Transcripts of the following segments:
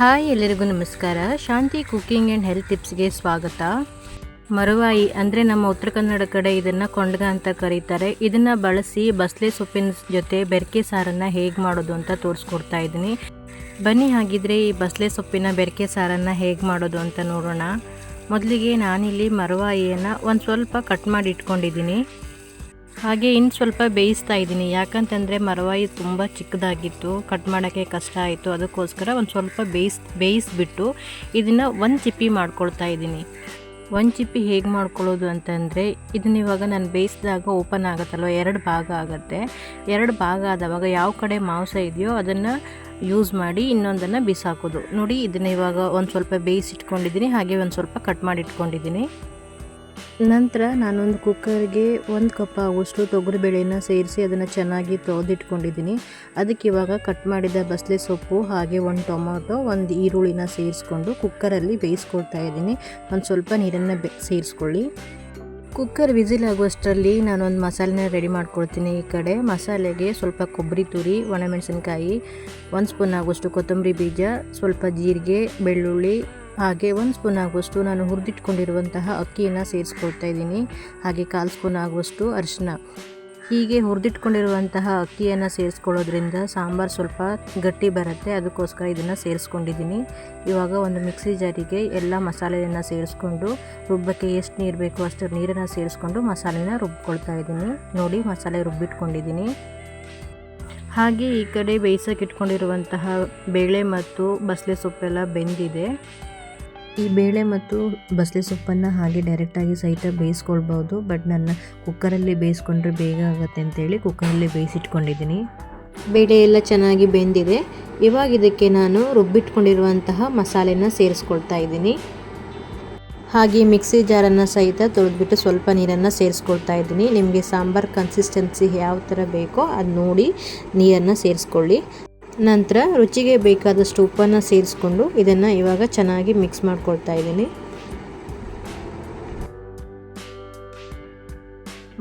Hi ಎಲ್ಲರಿಗೂ ನಮಸ್ಕಾರ. Shanti cooking and health ಟಿಪ್ಸ್ಗೆ ಸ್ವಾಗತ. ಮರುವಾಯಿ ಅಂದರೆ ನಮ್ಮ ಉತ್ತರ ಕನ್ನಡ ಕಡೆ ಇದನ್ನು ಕೊಂಡ್ಗ ಅಂತ ಕರೀತಾರೆ. ಇದನ್ನು ಬಳಸಿ ಬಸಳೆ ಸೊಪ್ಪಿನ ಜೊತೆ ಬೆರಕೆ ಸಾರನ್ನು ಹೇಗೆ ಮಾಡೋದು ಅಂತ ತೋರಿಸ್ಕೊಡ್ತಾ ಇದ್ದೀನಿ. ಬನ್ನಿ ಹಾಗಿದ್ರೆ ಈ ಬಸಳೆ ಸೊಪ್ಪಿನ ಬೆರಕೆ ಸಾರನ್ನು ಹೇಗೆ ಮಾಡೋದು ಅಂತ ನೋಡೋಣ. ಮೊದಲಿಗೆ ನಾನಿಲ್ಲಿ ಮರುವಾಯಿಯನ್ನು ಒಂದು ಸ್ವಲ್ಪ ಕಟ್ ಮಾಡಿ ಇಟ್ಕೊಂಡಿದ್ದೀನಿ. ಹಾಗೆ ಇನ್ನು ಸ್ವಲ್ಪ ಬೇಯಿಸ್ತಾ ಇದ್ದೀನಿ. ಯಾಕಂತಂದರೆ ಮರವಾಯಿ ತುಂಬ ಚಿಕ್ಕದಾಗಿತ್ತು. ಕಟ್ ಮಾಡೋಕ್ಕೆ ಕಷ್ಟ ಆಯಿತು. ಅದಕ್ಕೋಸ್ಕರ ಒಂದು ಸ್ವಲ್ಪ ಬೇಯಿಸ್, ಬೇಯಿಸಿಬಿಟ್ಟು ಇದನ್ನು ಒಂದು ಚಿಪ್ಪಿ ಮಾಡ್ಕೊಳ್ತಾ ಇದ್ದೀನಿ. ಒಂದು ಚಿಪ್ಪಿ ಹೇಗೆ ಮಾಡ್ಕೊಳ್ಳೋದು ಅಂತಂದರೆ, ಇದನ್ನ ಇವಾಗ ನಾನು ಬೇಯಿಸಿದಾಗ ಓಪನ್ ಆಗುತ್ತಲ್ವ? ಎರಡು ಭಾಗ ಆಗುತ್ತೆ. ಎರಡು ಭಾಗ ಆದವಾಗ ಯಾವ ಕಡೆ ಮಾಂಸ ಇದೆಯೋ ಅದನ್ನು ಯೂಸ್ ಮಾಡಿ ಇನ್ನೊಂದನ್ನು ಬಿಸಾಕೋದು. ನೋಡಿ, ಇದನ್ನ ಇವಾಗ ಒಂದು ಸ್ವಲ್ಪ ಬೇಯಿಸಿಟ್ಕೊಂಡಿದ್ದೀನಿ. ಹಾಗೆ ಒಂದು ಸ್ವಲ್ಪ ಕಟ್ ಮಾಡಿ ಇಟ್ಕೊಂಡಿದ್ದೀನಿ ನಂತರ ನಾನೊಂದು ಕುಕ್ಕರ್ಗೆ ಒಂದು ಕಪ್ ಆಗುವಷ್ಟು ತೊಗರಿಬೇಳೆನ ಸೇರಿಸಿ ಅದನ್ನು ಚೆನ್ನಾಗಿ ತೊಳೆದಿಟ್ಕೊಂಡಿದ್ದೀನಿ. ಅದಕ್ಕೆ ಇವಾಗ ಕಟ್ ಮಾಡಿದ ಬಸಳೆ ಸೊಪ್ಪು, ಹಾಗೆ ಒಂದು ಟೊಮೊಟೊ, ಒಂದು ಈರುಳ್ಳಿನ ಸೇರಿಸ್ಕೊಂಡು ಕುಕ್ಕರಲ್ಲಿ ಬೇಯಿಸ್ಕೊಳ್ತಾ ಇದ್ದೀನಿ. ಒಂದು ಸ್ವಲ್ಪ ನೀರನ್ನು ಬೆ ಸೇರಿಸ್ಕೊಳ್ಳಿ. ಕುಕ್ಕರ್ ವಿಸಿಲ್ ಆಗುವಷ್ಟರಲ್ಲಿ ನಾನೊಂದು ಮಸಾಲೆನ ರೆಡಿ ಮಾಡ್ಕೊಳ್ತೀನಿ ಈ ಕಡೆ. ಮಸಾಲೆಗೆ ಸ್ವಲ್ಪ ಕೊಬ್ಬರಿ ತುರಿ, ಒಣಮೆಣಸಿನ್ಕಾಯಿ, ಒಂದು ಸ್ಪೂನ್ ಆಗುವಷ್ಟು ಕೊತ್ತಂಬರಿ ಬೀಜ, ಸ್ವಲ್ಪ ಜೀರಿಗೆ, ಬೆಳ್ಳುಳ್ಳಿ ಹಾಗೆ ಒಂದು ಸ್ಪೂನ್ ಆಗುವಷ್ಟು ನಾನು ಹುರಿದಿಟ್ಕೊಂಡಿರುವಂತಹ ಅಕ್ಕಿಯನ್ನು ಸೇರಿಸ್ಕೊಳ್ತಾ ಇದ್ದೀನಿ. ಹಾಗೆ ಕಾಲು ಸ್ಪೂನ್ ಆಗುವಷ್ಟು ಅರಿಶಿನ. ಹೀಗೆ ಹುರಿದಿಟ್ಕೊಂಡಿರುವಂತಹ ಅಕ್ಕಿಯನ್ನು ಸೇರಿಸ್ಕೊಳ್ಳೋದ್ರಿಂದ ಸಾಂಬಾರು ಸ್ವಲ್ಪ ಗಟ್ಟಿ ಬರುತ್ತೆ. ಅದಕ್ಕೋಸ್ಕರ ಇದನ್ನು ಸೇರಿಸ್ಕೊಂಡಿದ್ದೀನಿ. ಇವಾಗ ಒಂದು ಮಿಕ್ಸಿ ಜಾರಿಗೆ ಎಲ್ಲ ಮಸಾಲೆಯನ್ನು ಸೇರಿಸ್ಕೊಂಡು ರುಬ್ಬಕ್ಕೆ ಎಷ್ಟು ನೀರು ಬೇಕು ಅಷ್ಟು ನೀರನ್ನು ಸೇರಿಸ್ಕೊಂಡು ಮಸಾಲೆನ ರುಬ್ಕೊಳ್ತಾ ಇದ್ದೀನಿ. ನೋಡಿ ಮಸಾಲೆ ರುಬ್ಬಿಟ್ಕೊಂಡಿದ್ದೀನಿ. ಹಾಗೆ ಈ ಕಡೆ ಬೇಯಿಸೋಕೆ ಇಟ್ಕೊಂಡಿರುವಂತಹ ಬೇಳೆ ಮತ್ತು ಬಸಳೆ ಸೊಪ್ಪೆಲ್ಲ ಬೆಂದಿದೆ. ಈ ಬೇಳೆ ಮತ್ತು ಬಸಳೆ ಸೊಪ್ಪನ್ನು ಹಾಗೆ ಡೈರೆಕ್ಟಾಗಿ ಸಹಿತ ಬೇಯಿಸ್ಕೊಳ್ಬೋದು ಬಟ್ ನನ್ನ ಕುಕ್ಕರಲ್ಲಿ ಬೇಯಿಸ್ಕೊಂಡ್ರೆ ಬೇಗ ಆಗುತ್ತೆ ಅಂತೇಳಿ ಕುಕ್ಕರಲ್ಲಿ ಬೇಯಿಸಿಟ್ಕೊಂಡಿದ್ದೀನಿ. ಬೇಳೆ ಎಲ್ಲ ಚೆನ್ನಾಗಿ ಬೆಂದಿದೆ. ಇವಾಗ ಇದಕ್ಕೆ ನಾನು ರುಬ್ಬಿಟ್ಕೊಂಡಿರುವಂತಹ ಮಸಾಲೆನ ಸೇರಿಸ್ಕೊಳ್ತಾ ಇದ್ದೀನಿ. ಹಾಗೆ ಮಿಕ್ಸಿ ಜಾರನ್ನು ಸಹಿತ ತೊಳೆದ್ಬಿಟ್ಟು ಸ್ವಲ್ಪ ನೀರನ್ನು ಸೇರಿಸ್ಕೊಳ್ತಾ ಇದ್ದೀನಿ. ನಿಮಗೆ ಸಾಂಬಾರು ಕನ್ಸಿಸ್ಟೆನ್ಸಿ ಯಾವ ಥರ ಬೇಕೋ ಅದು ನೋಡಿ ನೀರನ್ನು ಸೇರಿಸ್ಕೊಳ್ಳಿ. ನಂತರ ರುಚಿಗೆ ಬೇಕಾದಷ್ಟು ಉಪ್ಪನ್ನು ಸೇರಿಸ್ಕೊಂಡು ಇದನ್ನು ಇವಾಗ ಚೆನ್ನಾಗಿ ಮಿಕ್ಸ್ ಮಾಡ್ಕೊಳ್ತಾ ಇದ್ದೀನಿ.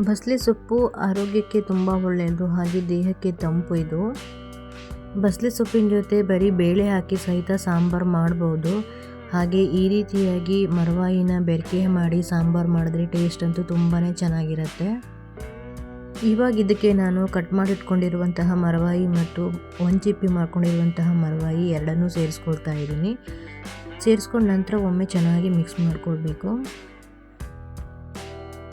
ಬಸಳೆ ಸೊಪ್ಪು ಆರೋಗ್ಯಕ್ಕೆ ತುಂಬ ಒಳ್ಳೆಯದು, ಹಾಗೆ ದೇಹಕ್ಕೆ ತಂಪು ಇದು. ಬಸಳೆ ಸೊಪ್ಪಿನ ಜೊತೆ ಬರೀ ಬೇಳೆ ಹಾಕಿ ಸಹಿತ ಸಾಂಬಾರು ಮಾಡ್ಬೋದು. ಹಾಗೆ ಈ ರೀತಿಯಾಗಿ ಮರವಾಯಿನ ಬೆರಕೆ ಮಾಡಿ ಸಾಂಬಾರು ಮಾಡಿದ್ರೆ ಟೇಸ್ಟ್ ಅಂತೂ ತುಂಬಾ ಚೆನ್ನಾಗಿರುತ್ತೆ. ಇವಾಗ ಇದಕ್ಕೆ ನಾನು ಕಟ್ ಮಾಡಿಟ್ಕೊಂಡಿರುವಂತಹ ಮರವಾಯಿ ಮತ್ತು ಒಂಚಿಪ್ಪಿ ಮಾಡ್ಕೊಂಡಿರುವಂತಹ ಮರವಾಯಿ ಎರಡನ್ನೂ ಸೇರಿಸ್ಕೊಳ್ತಾ ಇದ್ದೀನಿ. ಸೇರಿಸ್ಕೊಂಡ ನಂತರ ಒಮ್ಮೆ ಚೆನ್ನಾಗಿ ಮಿಕ್ಸ್ ಮಾಡ್ಕೊಳ್ಬೇಕು.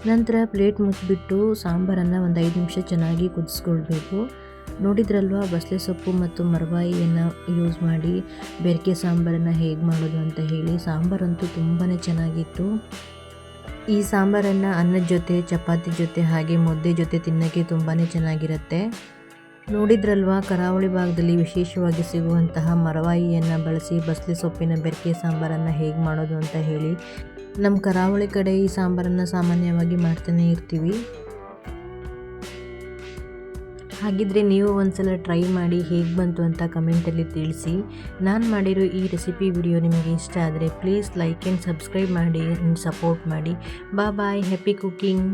ನಂತರ ಪ್ಲೇಟ್ ಮುಚ್ಚಿಬಿಟ್ಟು ಸಾಂಬಾರನ್ನು ಒಂದು ಐದು ನಿಮಿಷ ಚೆನ್ನಾಗಿ ಕುದಿಸ್ಕೊಳ್ಬೇಕು. ನೋಡಿದ್ರಲ್ವ ಬಸಳೆ ಸೊಪ್ಪು ಮತ್ತು ಮರವಾಯಿಯನ್ನು ಯೂಸ್ ಮಾಡಿ, ಬೆರಕೆ ಸಾಂಬಾರನ್ನು ಹೇಗೆ ಮಾಡೋದು ಅಂತ ಹೇಳಿ ಸಾಂಬಾರಂತೂ ತುಂಬಾ ಚೆನ್ನಾಗಿತ್ತು. ಈ ಸಾಂಬಾರನ್ನು ಅನ್ನದ ಜೊತೆ, ಚಪಾತಿ ಜೊತೆ ಹಾಗೆ ಮುದ್ದೆ ಜೊತೆ ತಿನ್ನೋಕ್ಕೆ ತುಂಬಾ ಚೆನ್ನಾಗಿರುತ್ತೆ. ನೋಡಿದ್ರಲ್ವ, ಕರಾವಳಿ ಭಾಗದಲ್ಲಿ ವಿಶೇಷವಾಗಿ ಸಿಗುವಂತಹ ಮರವಾಯಿಯನ್ನು ಬಳಸಿ ಬಸಳೆ ಸೊಪ್ಪಿನ ಬೆರಕೆ ಸಾಂಬಾರನ್ನು ಹೇಗೆ ಮಾಡೋದು ಅಂತ ಹೇಳಿ ನಮ್ಮ ಕರಾವಳಿ ಕಡೆ ಈ ಸಾಂಬಾರನ್ನು ಸಾಮಾನ್ಯವಾಗಿ ಮಾಡ್ತಾನೆ ಇರ್ತೀವಿ. ಹಾಗಿದ್ರೆ ನೀವು ಒಂದ್ಸಲ ಟ್ರೈ ಮಾಡಿ ಹೇಗೆ ಬಂತು ಅಂತ ಕಮೆಂಟಲ್ಲಿ ತಿಳಿಸಿ. ನಾನು ಮಾಡಿರೋ ಈ ರೆಸಿಪಿ ವಿಡಿಯೋ ನಿಮಗೆ ಇಷ್ಟ ಆದರೆ ಪ್ಲೀಸ್ ಲೈಕ್ ಆ್ಯಂಡ್ ಸಬ್ಸ್ಕ್ರೈಬ್ ಮಾಡಿ ಸಪೋರ್ಟ್ ಮಾಡಿ. ಬಾ ಬಾಯ್ ಹ್ಯಾಪಿ ಕುಕಿಂಗ್